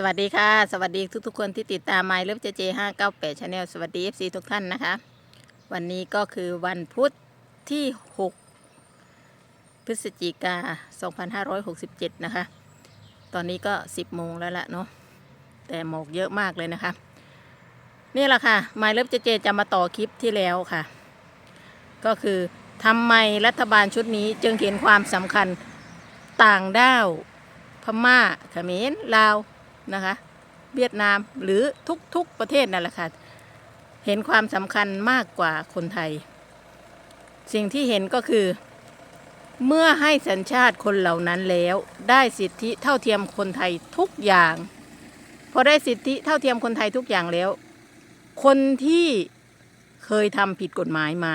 สวัสดีค่ะ สวัสดีทุกๆคนที่ติดตาม My Love JJ 598 Channel สวัสดี FC ทุกท่านนะคะ วันนี้ก็คือวันพุธที่6พฤศจิกา2567นะคะ ตอนนี้ก็10โมงแล้วละเนาะแต่หมอกเยอะมากเลยนะคะ นี่แหละค่ะ My Love JJ จะมาต่อคลิปที่แล้วค่ะ ก็คือทำไมรัฐบาลชุดนี้จึงเห็นความสำคัญต่างด้าวพม่าเขมรลาว นะคะ เวียดนามหรือทุกๆประเทศนั่นแหละค่ะ เห็นความสำคัญมากกว่าคนไทย สิ่งที่เห็นก็คือ เมื่อให้สัญชาติคนเหล่านั้นแล้วได้สิทธิเท่าเทียมคนไทยทุกอย่าง พอได้สิทธิเท่าเทียมคนไทยทุกอย่างแล้ว คนที่เคยทำผิดกฎหมายมา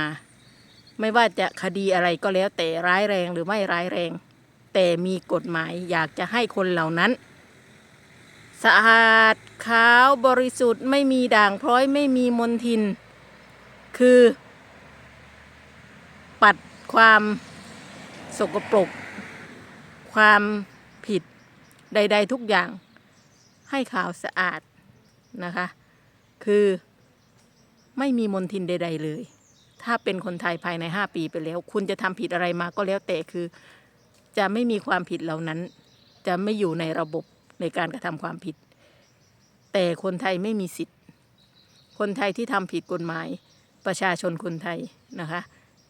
ไม่ว่าจะคดีอะไรก็แล้วแต่ร้ายแรงหรือไม่ร้ายแรง แต่มีกฎหมายอยากจะให้คนเหล่านั้น สะอาดขาวบริสุทธิ์ไม่มีด่างพร้อยไม่มีมลทิน คือ ปัดความสกปรก ความผิดใด ๆ ทุกอย่างให้ขาวสะอาดนะคะ คือไม่มีมลทินใด ๆ เลย ถ้าเป็นคนไทยภายใน 5 ปีไปแล้ว คุณจะทำผิดอะไรมาก็แล้วแต่คือ จะไม่มีความผิดเหล่านั้น จะไม่อยู่ในระบบ ในการกระทำความผิด แต่คนไทยไม่มีสิทธิ์ คนไทยที่ทำผิดกฎหมายประชาชนคนไทยนะคะ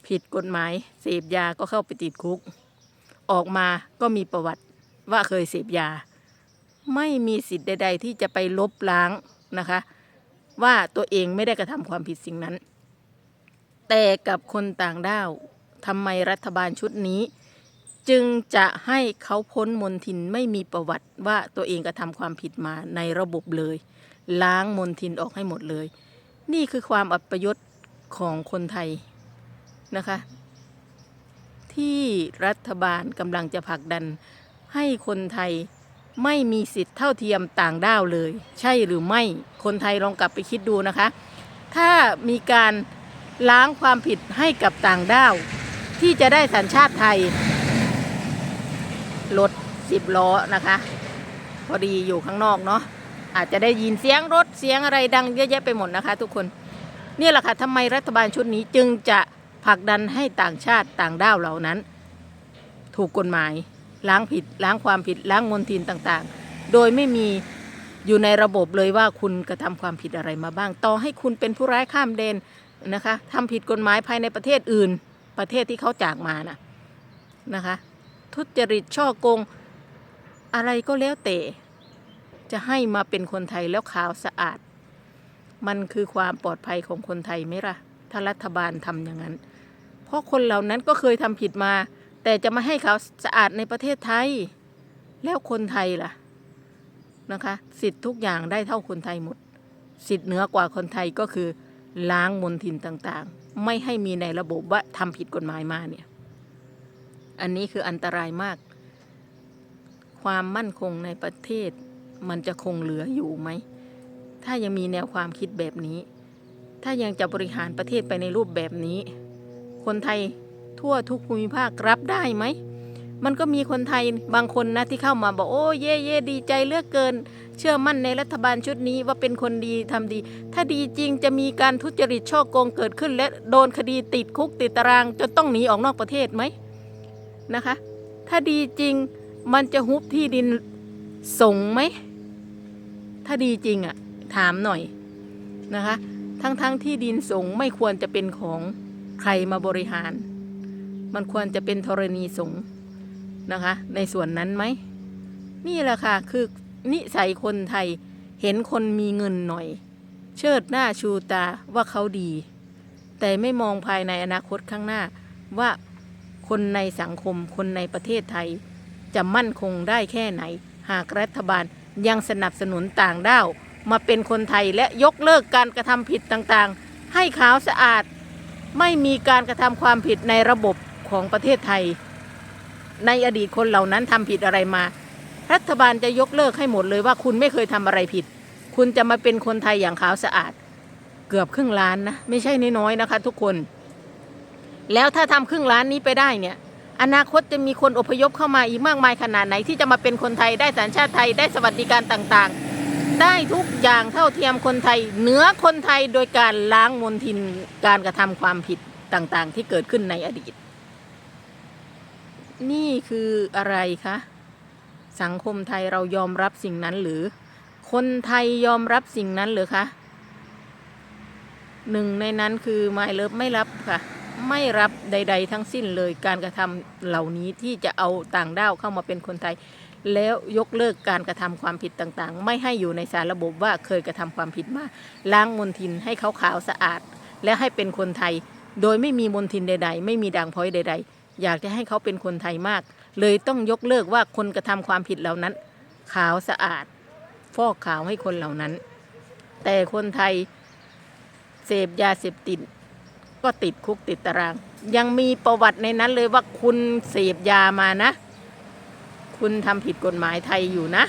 ผิดกฎหมายเสพยาก็เข้าไปติดคุก ออกมาก็มีประวัติว่าเคยเสพยา ไม่มีสิทธิ์ใด ๆ ที่จะไปลบล้างนะคะ ว่าตัวเองไม่ได้กระทำความผิดสิ่งนั้น แต่กับคนต่างด้าวทำไมรัฐบาลชุดนี้ จึงจะให้เขาพ้นมนทินไม่มีประวัติว่าตัวเองกระทำความผิดมาในระบบเลย ล้างมนทินออกให้หมดเลย นี่คือความอัปยศของคนไทยนะคะ ที่รัฐบาลกำลังจะผลักดัน ให้คนไทยไม่มีสิทธิ์เท่าเทียมต่างด้าวเลย ใช่หรือไม่คนไทยลองกลับไปคิดดูนะคะ ถ้ามีการล้างความผิดให้กับต่างด้าว ที่จะได้สัญชาติไทย รถสิบล้อนะคะ พอดีอยู่ข้างนอกเนาะอาจจะได้ยินเสียงรถเสียงอะไรดังเยอะแยะไปหมดนะคะ ทุกคนนี่แหละค่ะทำไมรัฐบาลชุดนี้จึงจะผลักดันให้ต่างชาติต่างด้าวเหล่านั้น ถูกกฎหมาย ล้างผิดล้างความผิดล้างมลทินต่างๆ โดยไม่มีอยู่ในระบบเลยว่าคุณกระทำความผิดอะไรมาบ้าง ต่อให้คุณเป็นผู้ร้ายข้ามแดนนะคะทำผิดกฎหมายภายในประเทศอื่น ประเทศที่เขาจากมานะนะคะ ทุจริตช่อโกง อะไรก็แล้วแต่ จะให้มาเป็นคนไทยแล้วขาวสะอาด มันคือความปลอดภัยของคนไทยไหมล่ะ ถ้ารัฐบาลทำอย่างนั้น เพราะคนเหล่านั้นก็เคยทำผิดมา แต่จะมาให้ขาวสะอาดในประเทศไทย แล้วคนไทยล่ะนะคะ สิทธิ์ทุกอย่างได้เท่าคนไทยหมด สิทธิ์เหนือกว่าคนไทยก็คือล้างมลทินต่างๆ ไม่ให้มีในระบบว่าทำผิดกฎหมายมาเนี่ย อันนี้คืออันตรายมาก ความมั่นคงในประเทศ มันจะคงเหลืออยู่ไหม ถ้ายังมีแนวความคิดแบบนี้ ถ้ายังจะบริหารประเทศไปในรูปแบบนี้ คนไทยทั่วทุกภูมิภาครับได้ไหม มันก็มีคนไทยบางคนนะที่เข้ามาบอกโอ้เย่เย่ดีใจเลือกเกิน เชื่อมั่นในรัฐบาลชุดนี้ว่าเป็นคนดีทำดี ถ้าดีจริงจะมีการทุจริตช่อโกงเกิดขึ้น และโดนคดีติดคุกติดตารางจนต้องหนีออกนอกประเทศไหม นะคะ ถ้าดีจริงมันจะฮุบที่ดินส่งไหม ถ้าดีจริงอะ่ะ ถามหน่อยนะคะ ทั้งๆทที่ดินสงไม่ควรจะเป็นของใครมาบริหาร มันควรจะเป็นธรณีสงนะคะ ในส่วนนั้นไหม นี่แหละค่ะ คือนิสัยคนไทยเห็นคนมีเงินหน่อย เชิดหน้าชูตาว่าเขาดี แต่ไม่มองภายในอนาคตข้างหน้าว่า คนในสังคมคนในประเทศไทย จะมั่นคงได้แค่ไหน หากรัฐบาลยังสนับสนุนต่างด้าวมาเป็นคนไทยและยกเลิกการกระทำผิดต่างๆ ให้ขาวสะอาด ไม่มีการกระทำความผิดในระบบของประเทศไทย ในอดีตคนเหล่านั้นทำผิดอะไรมา รัฐบาลจะยกเลิกให้หมดเลยว่าคุณไม่เคยทำอะไรผิด คุณจะมาเป็นคนไทยอย่างขาวสะอาด เกือบครึ่งล้านนะ ไม่ใช่น้อยๆนะคะ ทุกคน แล้วถ้าทำครึ่งล้านนี้ไปได้เนี่ยอนาคตจะมีคนอพยพเข้ามาอีกมากมายขนาดไหนที่จะมาเป็นคนไทยได้สัญชาติไทยได้สวัสดิการต่างๆ ได้ทุกอย่างเท่าเทียมคนไทยเหนือคนไทยโดยการล้างมลทินการกระทำความผิดต่างๆ ที่เกิดขึ้นในอดีต นี่คืออะไรคะสังคมไทยเรายอมรับสิ่งนั้นหรือ คนไทยยอมรับสิ่งนั้นหรือคะหนึ่งในนั้นคือไม่เลิฟไม่รับค่ะ ไม่รับใด ๆ ทั้งสิ้นเลยการกระทำเหล่านี้ที่จะเอาต่างด้าวเข้ามาเป็นคนไทย แล้วยกเลิกการกระทำความผิดต่างๆ ไม่ให้อยู่ในสารระบบว่าเคยกระทำความผิดมาล้างมลทินให้เขาขาวสะอาด และให้เป็นคนไทย โดยไม่มีมลทินใด ๆ ไม่มีด่างพ้อยใด ๆ อยากจะให้เขาเป็นคนไทยมาก เลยต้องยกเลิกว่าคนกระทำความผิดเหล่านั้น ขาวสะอาด ฟอกขาวให้คนเหล่านั้น แต่คนไทยเสพยาเสพติด ก็ติดคุกติดตาราง ยังมีประวัติในนั้นเลยว่าคุณเสพยามานะ คุณทำผิดกฎหมายไทยอยู่นะ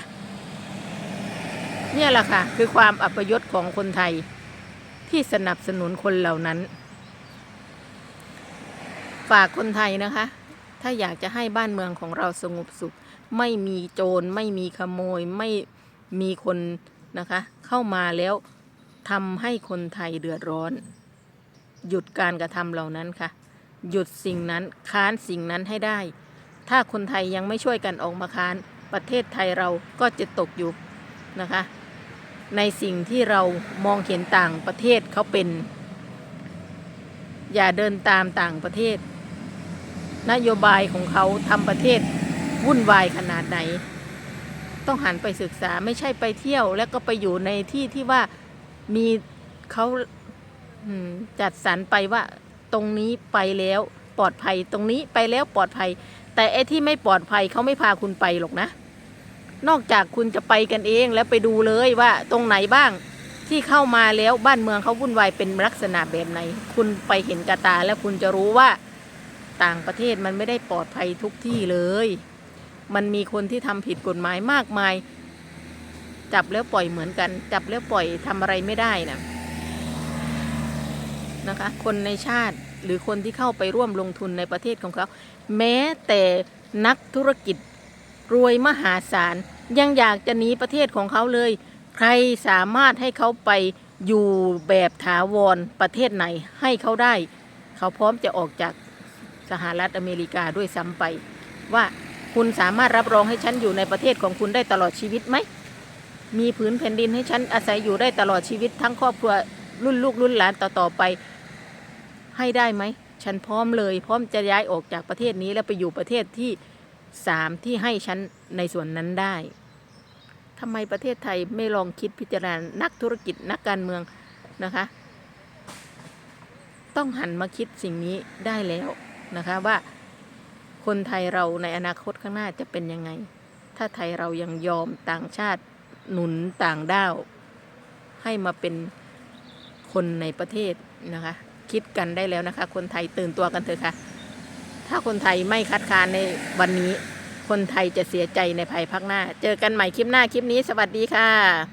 เนี่ยแหละค่ะ คือความอัปยศของคนไทยที่สนับสนุนคนเหล่านั้น ฝากคนไทยนะคะ ถ้าอยากจะให้บ้านเมืองของเราสงบสุข ไม่มีโจรไม่มีขโมยไม่มีคนนะคะ เข้ามาแล้วทำให้คนไทยเดือดร้อน หยุดการกระทำเหล่านั้นค่ะ หยุดสิ่งนั้นค้านสิ่งนั้นให้ได้ ถ้าคนไทยยังไม่ช่วยกันออกมาค้าน ประเทศไทยเราก็จะตกอยู่นะคะ ในสิ่งที่เรามองเห็นต่างประเทศเขาเป็น อย่าเดินตามต่างประเทศ นโยบายของเขาทำประเทศวุ่นวายขนาดไหน ต้องหันไปศึกษาไม่ใช่ไปเที่ยว แล้วก็ไปอยู่ในที่ที่ว่ามีเขา จัดสรรไปว่าตรงนี้ไปแล้วปลอดภัยตรงนี้ไปแล้วปลอดภัย แต่ไอ้ที่ไม่ปลอดภัยเขาไม่พาคุณไปหรอกนะ นอกจากคุณจะไปกันเองแล้วไปดูเลยว่าตรงไหนบ้างที่เข้ามาแล้วบ้านเมืองเขาวุ่นวายเป็นลักษณะแบบไหน คุณไปเห็นกระตาแล้วคุณจะรู้ว่าต่างประเทศมันไม่ได้ปลอดภัยทุกที่เลย มันมีคนที่ทำผิดกฎหมายมากมาย จับแล้วปล่อยเหมือนกัน จับแล้วปล่อยทำอะไรไม่ได้นะ นะคะ คนในชาติหรือคนที่เข้าไปร่วมลงทุนในประเทศของเขา แม้แต่นักธุรกิจรวยมหาศาล ยังอยากจะหนีประเทศของเขาเลย ใครสามารถให้เขาไปอยู่แบบถาวรประเทศไหนให้เขาได้ เขาพร้อมจะออกจากสหรัฐอเมริกาด้วยซ้ำไป ว่าคุณสามารถรับรองให้ฉันอยู่ในประเทศของคุณได้ตลอดชีวิตไหม มีผืนแผ่นดินให้ฉันอาศัยอยู่ได้ตลอดชีวิตทั้งครอบครัวรุ่นลูกรุ่นหลานต่อๆไป ให้ได้ไหม ฉันพร้อมเลย พร้อมจะย้ายออกจากประเทศนี้แล้วไปอยู่ประเทศที่สามที่ให้ฉันในส่วนนั้นได้ทำไมประเทศไทยไม่ลองคิดพิจารณานักธุรกิจนักการเมืองนะคะ ต้องหันมาคิดสิ่งนี้ได้แล้วนะคะว่าคนไทยเราในอนาคตข้างหน้าจะเป็นยังไง ถ้าไทยเรายังยอมต่างชาติหนุนต่างด้าว ให้มาเป็นคนในประเทศนะคะ คิดกันได้แล้วนะคะ คนไทยตื่นตัวกันเถอะค่ะ ถ้าคนไทยไม่คัดค้านในวันนี้ คนไทยจะเสียใจในภายภาคหน้า เจอกันใหม่คลิปหน้าคลิปนี้ สวัสดีค่ะ